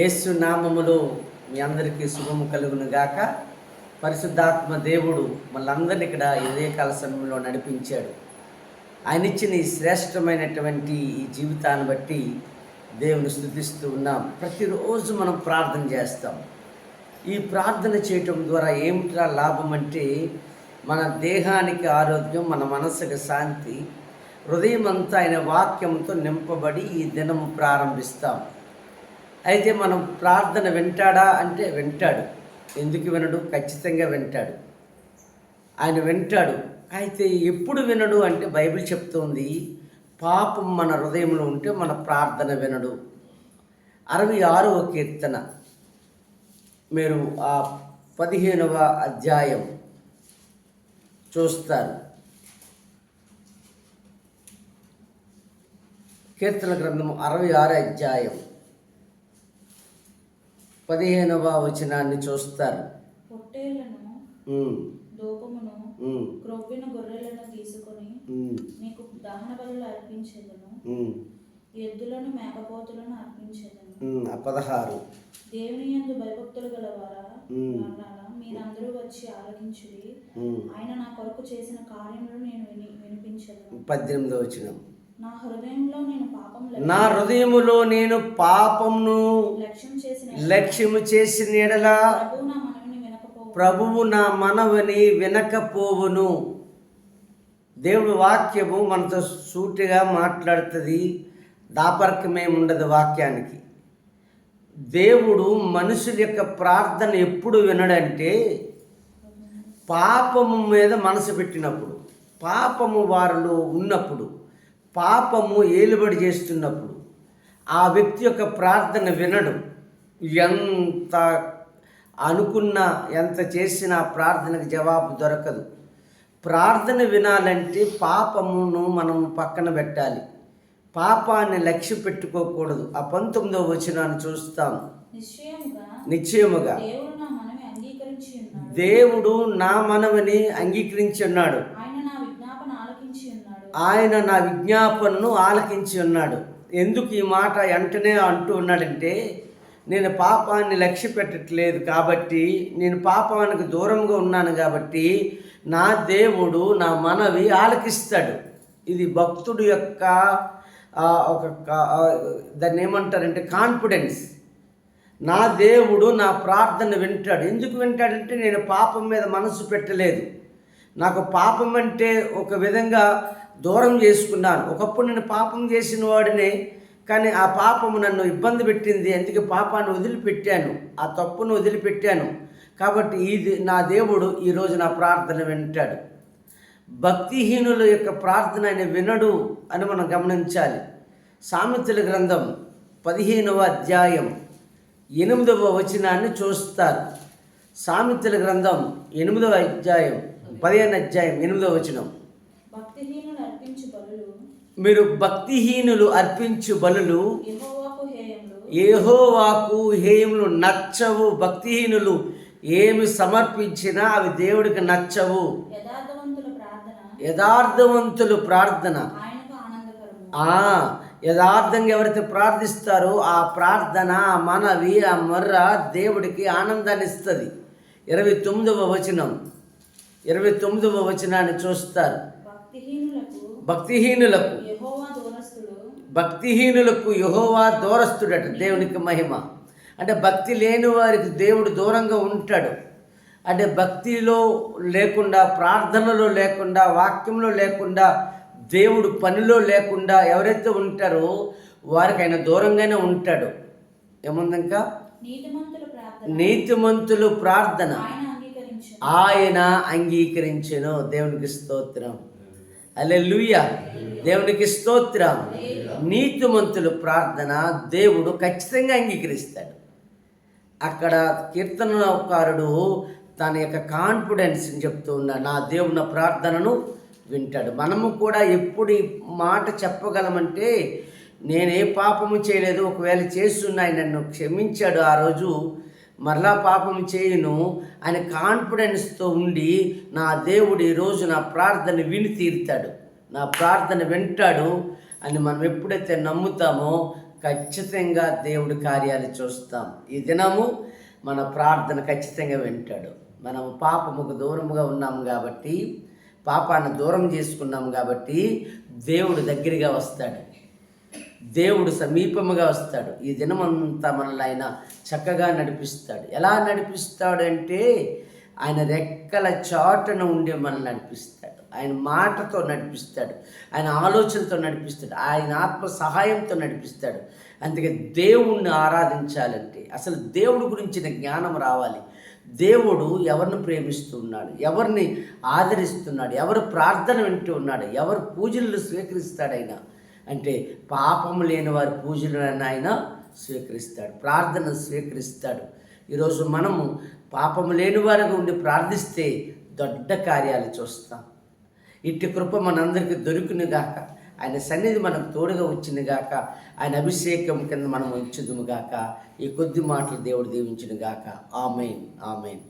యేసు నామములో మీ అందరికీ శుభము కలుగును గాక. పరిశుద్ధాత్మ దేవుడు మనందరినీ ఇక్కడ ఇదే కాల సమయంలో నడిపించాడు. ఆయన ఇచ్చిన ఈ శ్రేష్టమైనటువంటి ఈ జీవితాన్ని బట్టి దేవుని స్థుతిస్తూ ఉన్నాం. ప్రతిరోజు మనం ప్రార్థన చేస్తాం. ఈ ప్రార్థన చేయటం ద్వారా ఏమిట్రా లాభం అంటే మన దేహానికి ఆరోగ్యం మన మనసుకు శాంతి హృదయం అంతా ఆయన వాక్యంతో నింపబడి ఈ దినము ప్రారంభిస్తాం. అయితే మనం ప్రార్థన వింటాడా అంటే వింటాడు. ఎందుకు వినడు? ఖచ్చితంగా వింటాడు. ఆయన వింటాడు. అయితే ఎప్పుడు వినడు అంటే బైబిల్ చెప్తోంది పాపం మన హృదయంలో ఉంటే మన ప్రార్థన వినడు. అరవై ఆరవ కీర్తన. మీరు ఆ పదిహేనవ అధ్యాయం చూస్తారు. కీర్తన గ్రంథము అరవై ఆరు అధ్యాయం. పదిహేనవ వచనాన్ని చూస్తారు. పొట్టేళ్ళను దూపమును క్రొవ్విన గొర్రెలను తీసుకొని ఉమ్, నీకు దహన బలులు అర్పించేదను. ఉమ్, ఎద్దులను మేకపోతులను అర్పించేదను. పదహారు. దేవుని యందు భయభక్తులు గలవారా? మీరందరూ వచ్చి ఆలకించుడి. ఆయన నా కొరకు చేసిన కార్యములు నేను విని వినిపించదను. పద్దెనిమిదో వచనం. నా హృదయములో నేను పాపమును లక్ష్యము చేసిన ఎడల ప్రభు నా మనవిని వినకపో ప్రభువు నా మనవని వినకపోవును. దేవుడి వాక్యము మనతో సూటిగా మాట్లాడుతుంది. దాపరికమేమి ఉండదు వాక్యానికి. దేవుడు మనుషుల యొక్క ప్రార్థన ఎప్పుడు వినడంటే పాపము మీద మనసు పెట్టినప్పుడు పాపము వారిలో ఉన్నప్పుడు. పాపము ఏలుబడి చేస్తున్నప్పుడు ఆ వ్యక్తి యొక్క ప్రార్థన వినడు ఎంత అనుకున్నా ఎంత చేసినా ప్రార్థనకు జవాబు దొరకదు. ప్రార్థన వినాలంటే పాపమును మనం పక్కన పెట్టాలి. పాపాన్ని లక్ష్య పెట్టుకోకూడదు. ఆ పంతొమ్మిదవ వచనాన్ని చూస్తాం. నిశ్చయముగా దేవుడు నా మనవిని అంగీకరించి ఉన్నాడు ఆయన నా విజ్ఞాపన ఆలకించి ఉన్నాడు ఆయన నా విజ్ఞాపనను ఆలకించి ఉన్నాడు. ఎందుకు ఈ మాట వెంటనే అంటూ ఉన్నాడంటే నేను పాపాన్ని లక్ష్య పెట్టట్లేదు కాబట్టి నేను పాపానికి దూరంగా ఉన్నాను కాబట్టి నా దేవుడు నా మనవి ఆలకిస్తాడు. ఇది భక్తుడు యొక్క ఒక దాన్ని ఏమంటారంటే కాన్ఫిడెన్స్ నా దేవుడు నా ప్రార్థన వింటాడు. ఎందుకు వింటాడంటే నేను పాపం మీద మనసు పెట్టలేదు. నాకు పాపం అంటే ఒక విధంగా దూరం చేసుకున్నాను. ఒకప్పుడు నేను పాపం చేసిన వాడినే కానీ ఆ పాపము నన్ను ఇబ్బంది పెట్టింది. అందుకే పాపాన్ని వదిలిపెట్టాను. ఆ తప్పును వదిలిపెట్టాను. కాబట్టి ఇది నా దేవుడు ఈరోజు నా ప్రార్థన వింటాడు. భక్తిహీనుల యొక్క ప్రార్థన ఆయన వినడు అని మనం గమనించాలి. సామెతల గ్రంథం పదిహేనవ అధ్యాయం ఎనిమిదవ వచనాన్ని చూస్తారు. సామెతల గ్రంథం ఎనిమిదవ అధ్యాయం పదిహేను అధ్యాయం ఎనిమిదవ వచనం. మీరు భక్తిహీనులు అర్పించు బలులు. ఏహోవాకు హేయములు. నచ్చవు. భక్తిహీనులు ఏమి సమర్పించినా అవి దేవుడికి నచ్చవు. యథార్థవంతుల ప్రార్థన. యథార్థంగా ఎవరైతే ప్రార్థిస్తారో ఆ ప్రార్థన ఆ మనవి ఆ మొర్ర దేవుడికి ఆనందాన్ని ఇస్తుంది. ఇరవై తొమ్మిదవ వచనం. ఇరవై తొమ్మిదవ వచనాన్ని చూస్తారు. భక్తిహీనులకు. భక్తిహీనులకు యెహోవా దూరస్తుడట దేవునికి మహిమ. అంటే భక్తి లేని వారికి దేవుడు దూరంగా ఉంటాడు. అంటే భక్తిలో లేకుండా ప్రార్థనలో లేకుండా వాక్యంలో లేకుండా దేవుడు పనిలో లేకుండా ఎవరైతే ఉంటారో వారికి ఆయన దూరంగానే ఉంటాడు. ఏముంది ఇంకా నీతిమంతుల ప్రార్థన. ఆయన అంగీకరించెను. దేవునికి స్తోత్రం. అలెలుయ దేవునికి స్తోత్రం. నీతిమంతులు ప్రార్థన దేవుడు ఖచ్చితంగా అంగీకరిస్తాడు. అక్కడ కీర్తనకారుడు తన యొక్క కాన్ఫిడెన్స్ చెప్తూ ఉన్న నా దేవుని ప్రార్థనను వింటాడు. మనము కూడా ఎప్పుడు మాట చెప్పగలమంటే నేనే పాపము చేయలేదు ఒకవేళ చేస్తున్నా నన్ను క్షమించాడు ఆ రోజు మరలా పాపం చేయను. ఆయన కాన్ఫిడెన్స్తో ఉండి నా దేవుడు ఈరోజు నా ప్రార్థన విని తీరుతాడు. నా ప్రార్థన వింటాడు అని మనం ఎప్పుడైతే నమ్ముతామో ఖచ్చితంగా దేవుడి కార్యాలు చూస్తాం. ఈ దినము మన ప్రార్థన ఖచ్చితంగా వింటాడు. మనం పాపముకు దూరముగా ఉన్నాము కాబట్టి పాపాన్ని దూరం చేసుకున్నాము కాబట్టి దేవుడు దగ్గరగా వస్తాడు. దేవుడు సమీపముగా వస్తాడు. ఈ దినమంతా మనల్ని ఆయన చక్కగా నడిపిస్తాడు. ఎలా నడిపిస్తాడంటే ఆయన రెక్కల చాటున ఉండే మనల్ని నడిపిస్తాడు. ఆయన మాటతో నడిపిస్తాడు. ఆయన ఆలోచనతో నడిపిస్తాడు. ఆయన ఆత్మ సహాయంతో నడిపిస్తాడు. అందుకే దేవుణ్ణి ఆరాధించాలంటే అసలు దేవుడి గురించిన జ్ఞానం రావాలి. దేవుడు ఎవరిని ప్రేమిస్తున్నాడు ఎవరిని ఆదరిస్తున్నాడు? ఎవరు ప్రార్థన వింటూ ఉన్నాడు? ఎవరు పూజలు స్వీకరిస్తాడు ఆయన అంటే పాపం లేని వారి పూజలను ఆయన స్వీకరిస్తాడు ప్రార్థన స్వీకరిస్తాడు. ఈరోజు మనము పాపం లేని వారికి ఉండి ప్రార్థిస్తే దొడ్డ కార్యాలు చూస్తాం. ఇట్టి కృప మనందరికీ దొరికిన గాక ఆయన సన్నిధి మనకు తోడుగా వచ్చిన గాక ఆయన అభిషేకం కింద మనం ఉంచుదుము గాక ఈ కొద్ది మాటలు దేవుడు దీవించిన గాక. Amen amen.